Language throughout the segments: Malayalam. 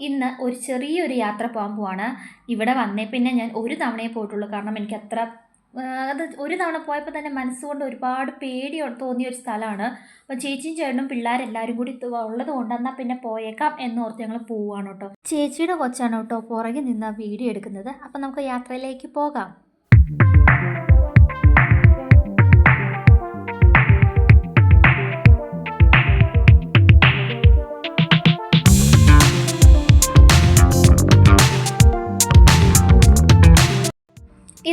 ഇന്ന് ഒരു ചെറിയൊരു യാത്ര പോകാൻ പോവാണ്. ഇവിടെ വന്നേ പിന്നെ ഞാൻ ഒരു തവണയേ പോയിട്ടുള്ളൂ. കാരണം എനിക്ക് അത്ര അത് ഒരു തവണ പോയപ്പോൾ തന്നെ മനസ്സുകൊണ്ട് ഒരുപാട് പേടി തോന്നിയ ഒരു സ്ഥലമാണ്. അപ്പോൾ ചേച്ചിയും ചേട്ടനും പിള്ളേരെല്ലാവരും കൂടി ഉള്ളത് കൊണ്ട് എന്നാൽ പിന്നെ പോയേക്കാം എന്നോർത്ത് ഞങ്ങൾ പോവുകയാണ് കേട്ടോ. ചേച്ചിയുടെ കൊച്ചാണ് കേട്ടോ പുറകിൽ നിന്ന് വീഡിയോ എടുക്കുന്നത്. അപ്പോൾ നമുക്ക് യാത്രയിലേക്ക് പോകാം.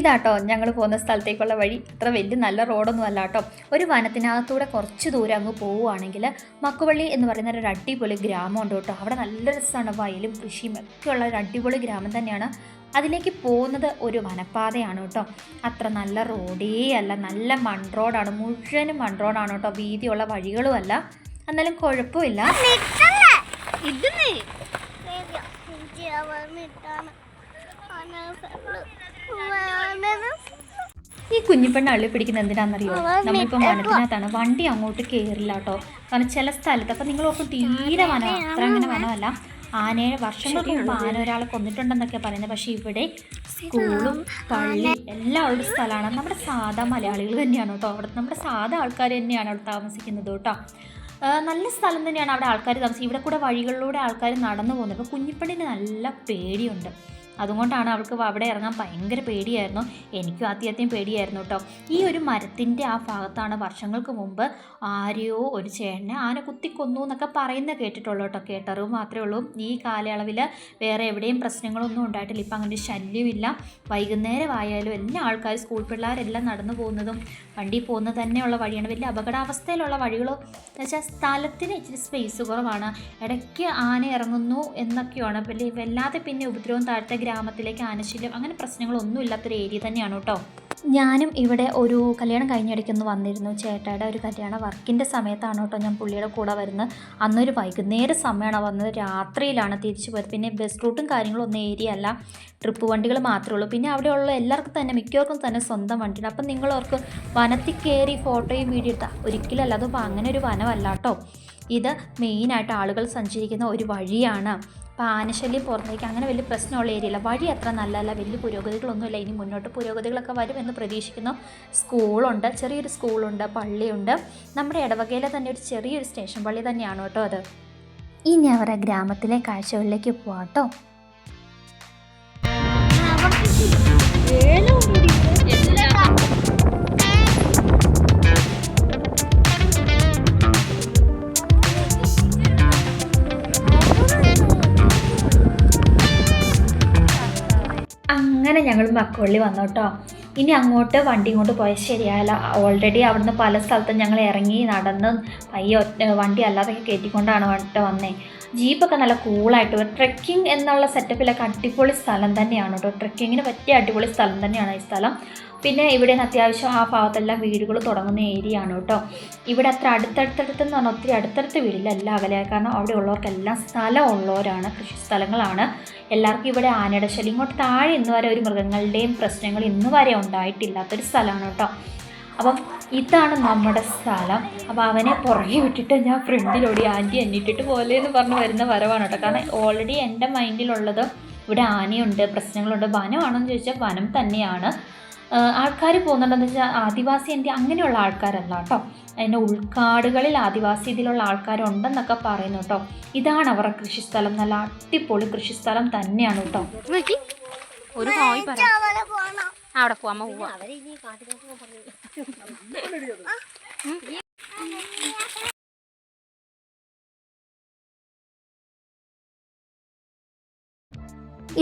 ഇതാട്ടോ ഞങ്ങൾ പോകുന്ന സ്ഥലത്തേക്കുള്ള വഴി. അത്ര വലിയ നല്ല റോഡൊന്നും അല്ല കേട്ടോ. ഒരു വനത്തിനകത്തൂടെ കുറച്ച് ദൂരം അങ്ങ് പോവുകയാണെങ്കിൽ മക്കുവള്ളി എന്ന് പറയുന്ന ഒരു അടിപൊളി ഗ്രാമമുണ്ട് കേട്ടോ. അവിടെ നല്ല രസമാണ് വയലും കൃഷിയും ഒക്കെ ഉള്ള ഒരു അടിപൊളി ഗ്രാമം തന്നെയാണ്. അതിലേക്ക് പോകുന്നത് ഒരു വനപാതയാണ് കേട്ടോ. അത്ര നല്ല റോഡേ അല്ല. നല്ല മൺ റോഡാണ്. മുഴുവനും മൺ റോഡാണ് കേട്ടോ. വീതിയുള്ള വഴികളും അല്ല. എന്നാലും കുഴപ്പമില്ല. ഈ കുഞ്ഞിപ്പെണ്ണ അള്ളി പിടിക്കുന്ന എന്തിനാണെന്നറിയോ? നമ്മളിപ്പോൾ വനത്തിനകത്താണ്. വണ്ടി അങ്ങോട്ട് കയറില്ല കേട്ടോ കാരണം ചില സ്ഥലത്ത് അപ്പം നിങ്ങൾ ഓർക്കും തീരെ വന അത്ര അങ്ങനെ വനമല്ല. ആനയെ വർഷങ്ങൾക്ക് മുമ്പ് ആന ഒരാളെ കൊന്നിട്ടുണ്ടെന്നൊക്കെ പറയുന്നത്. പക്ഷേ ഇവിടെ സ്കൂളും പള്ളി എല്ലാം ഉള്ള സ്ഥലമാണ്. നമ്മുടെ സാധാ മലയാളികൾ തന്നെയാണ് കേട്ടോ. അവിടെ നമ്മുടെ സാധാ ആൾക്കാർ തന്നെയാണ് അവിടെ താമസിക്കുന്നത് കേട്ടോ. നല്ല സ്ഥലം തന്നെയാണ് അവിടെ ആൾക്കാർ താമസിക്കുന്നത്. ഇവിടെ കൂടെ വഴികളിലൂടെ ആൾക്കാർ നടന്നു പോകുന്നത് അപ്പോൾ കുഞ്ഞിപ്പണ്ണിന് നല്ല പേടിയുണ്ട്. അതുകൊണ്ടാണ് അവൾക്ക് അവിടെ ഇറങ്ങാൻ ഭയങ്കര പേടിയായിരുന്നു. എനിക്കും ആദ്യത്തെയും പേടിയായിരുന്നു കേട്ടോ ഈ ഒരു മരത്തിന്റെ ആ ഭാഗത്താണ് വർഷങ്ങൾക്ക് മുമ്പ് ആരെയോ ഒരു ചേട്ടനെ ആന കുത്തിക്കൊന്നു എന്നൊക്കെ പറയുന്ന കേട്ടിട്ടുള്ളൂ കേട്ടോ കേട്ടറിവ് മാത്രമേ ഉള്ളൂ. ഈ കാലയളവിൽ വേറെ എവിടെയും പ്രശ്നങ്ങളൊന്നും ഉണ്ടായിട്ടില്ല. ഇപ്പം അങ്ങനെ ശല്യമില്ല. വൈകുന്നേരം ആയാലും എല്ലാ ആൾക്കാർ സ്കൂൾ പിള്ളേരെല്ലാം നടന്നു പോകുന്നതും വണ്ടി പോകുന്നത് തന്നെയുള്ള വഴിയാണ്. വലിയ അപകടാവസ്ഥയിലുള്ള വഴികളോ എന്ന് വെച്ചാൽ സ്ഥലത്തിന് ഇച്ചിരി സ്പേസ് കുറവാണ്. ഇടയ്ക്ക് ആന ഇറങ്ങുന്നു എന്നൊക്കെയാണ്. വലിയ വല്ലാതെ പിന്നെ ഉപദ്രവം താഴത്തെ ഗ്രാമത്തിലേക്ക് ആനശല്യം അങ്ങനെ പ്രശ്നങ്ങളൊന്നും ഇല്ലാത്തൊരു ഏരിയ തന്നെയാണ് കേട്ടോ. ഞാനും ഇവിടെ ഒരു കല്യാണം കഴിഞ്ഞിടയ്ക്കൊന്ന് വന്നിരുന്നു. ചേട്ടായുടെ ഒരു കല്യാണ വർക്കിന്റെ സമയത്താണ് കേട്ടോ ഞാൻ പുള്ളിയുടെ കൂടെ വരുന്നത്. അന്നൊരു വൈകുന്നേരം സമയമാണ് വന്നത്. രാത്രിയിലാണ് തിരിച്ചു പോയത്. പിന്നെ ബസ് റൂട്ടും കാര്യങ്ങളും ഒന്നും ഏരിയ അല്ല. ട്രിപ്പ് വണ്ടികൾ മാത്രമേ ഉള്ളൂ. പിന്നെ അവിടെയുള്ള എല്ലാവർക്കും തന്നെ മിക്കവർക്കും തന്നെ സ്വന്തം വണ്ടിയുണ്ട് അപ്പം നിങ്ങളവർക്ക് വനത്തിൽ കയറി ഫോട്ടോയും വീഡിയോ എടുത്താൽ ഒരിക്കലല്ല. അതിപ്പോൾ അങ്ങനെ ഒരു വനമല്ല കേട്ടോ. ഇത് മെയിനായിട്ട് ആളുകൾ സഞ്ചരിക്കുന്ന ഒരു വഴിയാണ്. അപ്പോൾ ആനശല്യം പുറത്തേക്ക് അങ്ങനെ വലിയ പ്രശ്നമുള്ള ഏരിയയില്ല. വഴി അത്ര നല്ലതല്ല. വലിയ പുരോഗതികളൊന്നുമില്ല. ഇനി മുന്നോട്ട് പുരോഗതികളൊക്കെ വരുമെന്ന് പ്രതീക്ഷിക്കുന്നു. സ്കൂളുണ്ട്. ചെറിയൊരു സ്കൂളുണ്ട്. പള്ളിയുണ്ട്. നമ്മുടെ ഇടവകയിലെ തന്നെ ഒരു ചെറിയൊരു സ്റ്റേഷൻ പള്ളി തന്നെയാണ് കേട്ടോ അത്. ഇനി അവരുടെ ഗ്രാമത്തിലെ കാഴ്ചകളിലേക്ക് പോവാട്ടോ അങ്ങനെ ഞങ്ങൾ മക്കളിൽ വന്നു കേട്ടോ ഇനി അങ്ങോട്ട് വണ്ടി ഇങ്ങോട്ട് പോയാൽ ശരിയായല്ല. ഓൾറെഡി അവിടുന്ന് പല സ്ഥലത്തും ഞങ്ങൾ ഇറങ്ങി നടന്ന് പയ്യ വണ്ടി അല്ലാതൊക്കെ കയറ്റിക്കൊണ്ടാണ് കേട്ടോ വന്നേ. ജീപ്പൊക്കെ നല്ല കൂളായിട്ട് ട്രെക്കിംഗ് എന്നുള്ള സെറ്റപ്പിലൊക്കെ അടിപൊളി സ്ഥലം തന്നെയാണ് കേട്ടോ. ട്രെക്കിങ്ങിന് പറ്റിയ അടിപൊളി സ്ഥലം തന്നെയാണ് ഈ സ്ഥലം. പിന്നെ ഇവിടെ നിന്ന് അത്യാവശ്യം ആ ഭാഗത്തെല്ലാം വീടുകൾ തുടങ്ങുന്ന ഏരിയ ആണ് കേട്ടോ. ഇവിടെ അത്ര അടുത്തടുത്തടുത്തെന്ന് പറഞ്ഞാൽ ഒത്തിരി അടുത്തടുത്ത് വീടില്ല എല്ലാം അകലെയായി കാരണം അവിടെ ഉള്ളവർക്കെല്ലാം സ്ഥലം ഉള്ളവരാണ് കൃഷി സ്ഥലങ്ങളാണ്. എല്ലാവർക്കും ഇവിടെ ആനയുടെ ശല്യം. ഇങ്ങോട്ട് താഴെ ഇന്ന് വരെ ഒരു മൃഗങ്ങളുടെയും പ്രശ്നങ്ങൾ ഇന്ന് വരെ ഉണ്ടായിട്ടില്ലാത്തൊരു സ്ഥലമാണ് കേട്ടോ. അപ്പം ഇതാണ് നമ്മുടെ സ്ഥലം. അപ്പോൾ അവനെ പുറകെ വിട്ടിട്ട് ഞാൻ ഫ്രണ്ടിലോടി ആന്റി എന്നിട്ടിട്ട് പോലെ എന്ന് പറഞ്ഞ് വരുന്ന വരവാണ് കേട്ടോ. കാരണം ഓൾറെഡി എന്റെ മൈൻഡിലുള്ളത് ഇവിടെ ആനയുണ്ട് പ്രശ്നങ്ങളുണ്ട്. വനമാണെന്ന് ചോദിച്ചാൽ വനം തന്നെയാണ്. ആൾക്കാർ പോകുന്നുണ്ടെന്ന് വെച്ചാൽ ആദിവാസി എന്റെ അങ്ങനെയുള്ള ആൾക്കാരല്ല കേട്ടോ. അതിന്റെ ഉൾക്കാടുകളിൽ ആദിവാസി ഇതിലുള്ള ആൾക്കാരുണ്ടെന്നൊക്കെ പറയുന്നു കേട്ടോ. ഇതാണ് അവരുടെ കൃഷിസ്ഥലം. നല്ല അടിപൊളി കൃഷിസ്ഥലം തന്നെയാണ് കേട്ടോ. ഒരു അവിടെ പോവാ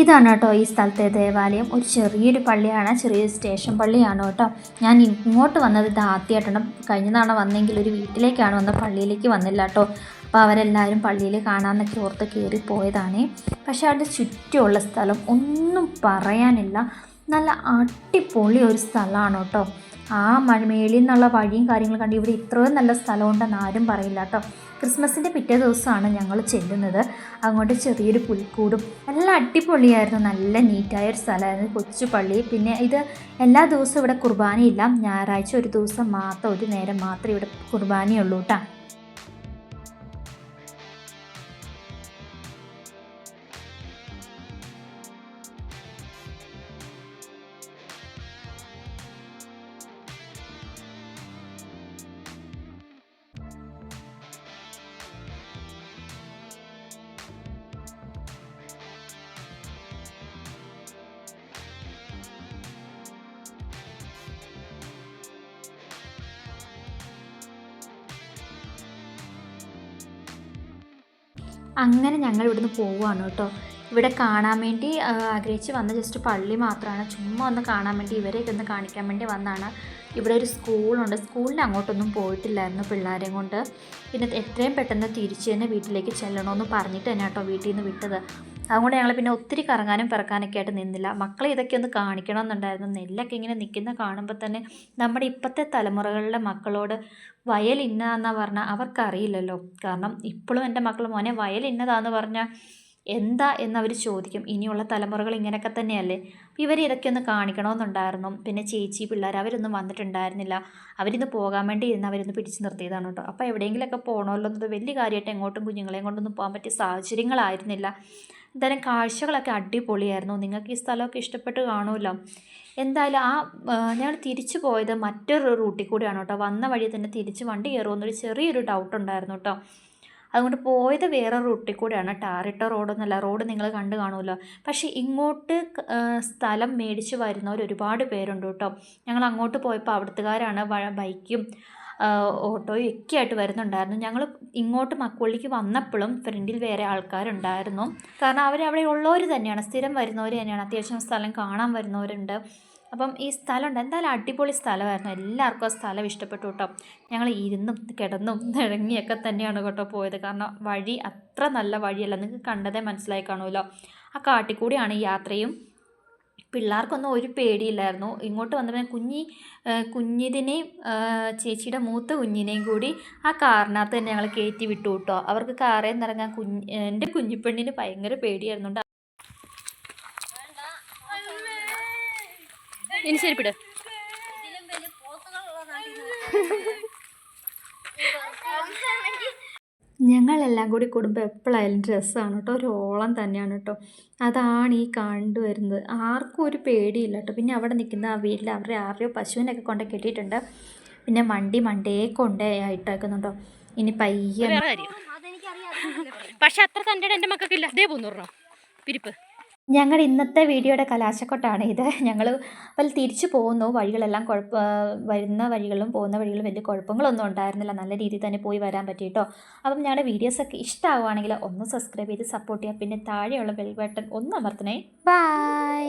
ഇതാണ് കേട്ടോ ഈ സ്ഥലത്തെ ദേവാലയം. ഒരു ചെറിയൊരു പള്ളിയാണ് ചെറിയൊരു സ്റ്റേഷൻ പള്ളിയാണ് കേട്ടോ. ഞാൻ ഇങ്ങോട്ട് വന്നത് ഇത് ആദ്യമായിട്ടാണ് കഴിഞ്ഞ തവണ വന്നെങ്കിൽ ഒരു വീട്ടിലേക്കാണ് വന്നത് പള്ളിയിലേക്ക് വന്നില്ല കേട്ടോ. അപ്പോൾ അവരെല്ലാവരും പള്ളിയിൽ കാണാമെന്നൊക്കെ ഓർത്ത് കയറി പോയതാണേ. പക്ഷേ അവിടെ ചുറ്റുമുള്ള സ്ഥലം ഒന്നും പറയാനില്ല. നല്ല അടിപൊളി ഒരു സ്ഥലമാണ് കേട്ടോ. ആ മേളിൽ നിന്നുള്ള വഴിയും കാര്യങ്ങളും കണ്ട് ഇവിടെ ഇത്രയും നല്ല സ്ഥലമുണ്ടെന്ന് ആരും പറയില്ല കേട്ടോ ക്രിസ്മസിന്റെ പിറ്റേ ദിവസമാണ് ഞങ്ങൾ ചെല്ലുന്നത്. അങ്ങോട്ട് ചെറിയൊരു പുൽക്കൂടും. നല്ല അടിപൊളിയായിരുന്നു. നല്ല നീറ്റായ ഒരു സ്ഥലമായിരുന്നു. കൊച്ചു പള്ളി. പിന്നെ ഇത് എല്ലാ ദിവസവും ഇവിടെ കുർബാനയില്ല. ഞായറാഴ്ച ഒരു ദിവസം മാത്രം ഒരു നേരം മാത്രമേ ഇവിടെ കുർബാനയുള്ളൂ കേട്ടോ അങ്ങനെ ഞങ്ങൾ ഇവിടുന്ന് പോവുകയാണ് കേട്ടോ. ഇവിടെ കാണാൻ വേണ്ടി ആഗ്രഹിച്ച് വന്ന ജസ്റ്റ് പള്ളി മാത്രമാണ് ചുമ്മാ ഒന്ന് കാണാൻ വേണ്ടി ഇവരെയൊക്കെ ഒന്ന് കാണിക്കാൻ വേണ്ടി വന്നതാണ്. ഇവിടെ ഒരു സ്കൂളുണ്ട്. സ്കൂളിൽ അങ്ങോട്ടൊന്നും പോയിട്ടില്ലായിരുന്നു പിള്ളേരെയും കൊണ്ട്. പിന്നെ എത്രയും പെട്ടെന്ന് തിരിച്ച് തന്നെ വീട്ടിലേക്ക് ചെല്ലണമെന്ന് പറഞ്ഞിട്ട് തന്നെ കേട്ടോ വീട്ടിൽ നിന്ന് വിട്ടത്. അതുകൊണ്ട് ഞങ്ങൾ പിന്നെ ഒത്തിരി കറങ്ങാനും പിറക്കാനൊക്കെ ആയിട്ട് നിന്നില്ല. മക്കളെ ഇതൊക്കെ ഒന്ന് കാണിക്കണം എന്നുണ്ടായിരുന്നു നെല്ലൊക്കെ ഇങ്ങനെ നിൽക്കുന്ന കാണുമ്പോൾ തന്നെ നമ്മുടെ ഇപ്പോഴത്തെ തലമുറകളിലെ മക്കളോട് വയൽ ഇന്നതാന്ന പറഞ്ഞാൽ അവർക്കറിയില്ലല്ലോ. കാരണം ഇപ്പോഴും എന്റെ മക്കൾ മോനെ വയൽ ഇന്നതാന്ന് പറഞ്ഞാൽ എന്താ? എന്നവർ ചോദിക്കും. ഇനിയുള്ള തലമുറകൾ ഇങ്ങനെയൊക്കെ തന്നെയല്ലേ? ഇവർ ഇതൊക്കെ ഒന്ന് കാണിക്കണമെന്നുണ്ടായിരുന്നു. പിന്നെ ചേച്ചി പിള്ളേർ അവരൊന്നും വന്നിട്ടുണ്ടായിരുന്നില്ല. അവരിന്ന് പോകാൻ വേണ്ടി ഇരുന്ന് അവരൊന്ന് പിടിച്ച് നിർത്തിയതാണ് കേട്ടോ. അപ്പോൾ എവിടെയെങ്കിലുമൊക്കെ പോകണമല്ലോ എന്നത് വലിയ കാര്യമായിട്ട് എങ്ങോട്ടും കുഞ്ഞുങ്ങളെയും കൊണ്ടൊന്നും പോകാൻ പറ്റിയ സാഹചര്യങ്ങളായിരുന്നില്ല. എന്തായാലും കാഴ്ചകളൊക്കെ അടിപൊളിയായിരുന്നു. നിങ്ങൾക്ക് ഈ സ്ഥലമൊക്കെ ഇഷ്ടപ്പെട്ട് കാണുമല്ലോ. എന്തായാലും ആ ഞങ്ങൾ തിരിച്ചു പോയത് മറ്റൊരു റൂട്ടിൽ കൂടിയാണ് കേട്ടോ. വന്ന വഴി തന്നെ തിരിച്ച് വണ്ടി കയറുമെന്നൊരു ചെറിയൊരു ഡൗട്ട് ഉണ്ടായിരുന്നു കേട്ടോ. അതുകൊണ്ട് പോയത് വേറെ റൂട്ടിൽ കൂടെയാണ്. ടാറിട്ട റോഡൊന്നുമല്ല റോഡ് നിങ്ങൾ കണ്ടു കാണുമല്ലോ. പക്ഷേ ഇങ്ങോട്ട് സ്ഥലം മേടിച്ച് വരുന്നവർ ഒരുപാട് പേരുണ്ട് കേട്ടോ. ഞങ്ങൾ അങ്ങോട്ട് പോയപ്പോൾ അവിടുത്തുകാരാണ് ബൈക്കും ഓട്ടോയും ഒക്കെ ആയിട്ട് വരുന്നുണ്ടായിരുന്നു. ഞങ്ങൾ ഇങ്ങോട്ട് മക്കുള്ളിക്ക് വന്നപ്പോഴും ഫ്രണ്ടിൽ വേറെ ആൾക്കാരുണ്ടായിരുന്നു. കാരണം അവർ അവിടെ ഉള്ളവർ തന്നെയാണ്. സ്ഥിരം വരുന്നവർ തന്നെയാണ്. അത്യാവശ്യം സ്ഥലം കാണാൻ വരുന്നവരുണ്ട്. അപ്പം ഈ സ്ഥലമുണ്ട്. എന്തായാലും അടിപൊളി സ്ഥലമായിരുന്നു. എല്ലാവർക്കും ആ സ്ഥലം ഇഷ്ടപ്പെട്ടു കേട്ടോ. ഞങ്ങൾ ഇരുന്നും കിടന്നും ഇറങ്ങിയൊക്കെ തന്നെയാണ് കേട്ടോ പോയത്. കാരണം വഴി അത്ര നല്ല വഴിയല്ല. നിങ്ങൾക്ക് കണ്ടതേ മനസ്സിലായി കാണുമല്ലോ. ആ കാട്ടിക്കൂടിയാണ് യാത്രയും. പിള്ളേർക്കൊന്നും ഒരു പേടിയില്ലായിരുന്നു. ഇങ്ങോട്ട് വന്നപ്പോൾ കുഞ്ഞി കുഞ്ഞിതിനെയും ചേച്ചിയുടെ മൂത്ത കുഞ്ഞിനെയും കൂടി ആ കാറിനകത്ത് തന്നെ ഞങ്ങൾ കയറ്റി വിട്ടു കേട്ടോ. അവർക്ക് കാറേ നിറങ്ങാൻ കുഞ്ഞ് എന്റെ കുഞ്ഞിപ്പെണ്ണിന് ഭയങ്കര പേടിയായിരുന്നു ഇനി ശരിപ്പിട് ഞങ്ങളെല്ലാം കൂടി കൂടുമ്പോൾ എപ്പോഴായാലും രസമാണ് കേട്ടോ. ഒരു ഓളം തന്നെയാണ് കേട്ടോ. അതാണ് ഈ കണ്ടുവരുന്നത്. ആർക്കും ഒരു പേടിയില്ല കേട്ടോ. പിന്നെ അവിടെ നിൽക്കുന്ന ആ വീട്ടിൽ അവരുടെ ആരുടെയോ പശുവിനൊക്കെ കൊണ്ട് കെട്ടിയിട്ടുണ്ട്. പിന്നെ മണ്ടി മണ്ടേ കൊണ്ടേ ആയിട്ടേക്കുന്നുണ്ടോ ഇനി പയ്യെ പക്ഷെ അത്ര തന്റെ എന്റെ മക്കൾക്കില്ല അതേ പോന്നു പിരിപ്പ്. ഞങ്ങളുടെ ഇന്നത്തെ വീഡിയോയുടെ കലാശക്കൊട്ടാണ് ഇത്. ഞങ്ങൾ വല്ല തിരിച്ചു പോകുന്നു. വഴികളെല്ലാം കുഴപ്പ വരുന്ന വഴികളും പോകുന്ന വഴികളും വലിയ കുഴപ്പങ്ങളൊന്നും ഉണ്ടായിരുന്നില്ല. നല്ല രീതിയിൽ തന്നെ പോയി വരാൻ പറ്റി പറ്റിയിട്ടോ അപ്പം ഞങ്ങളുടെ വീഡിയോസൊക്കെ ഇഷ്ടമാവുകയാണെങ്കിൽ ഒന്ന് സബ്സ്ക്രൈബ് ചെയ്ത് സപ്പോർട്ട് ചെയ്യുക പിന്നെ താഴെയുള്ള ബെൽ ബട്ടൺ ഒന്ന് അമർത്തണേ. ബൈ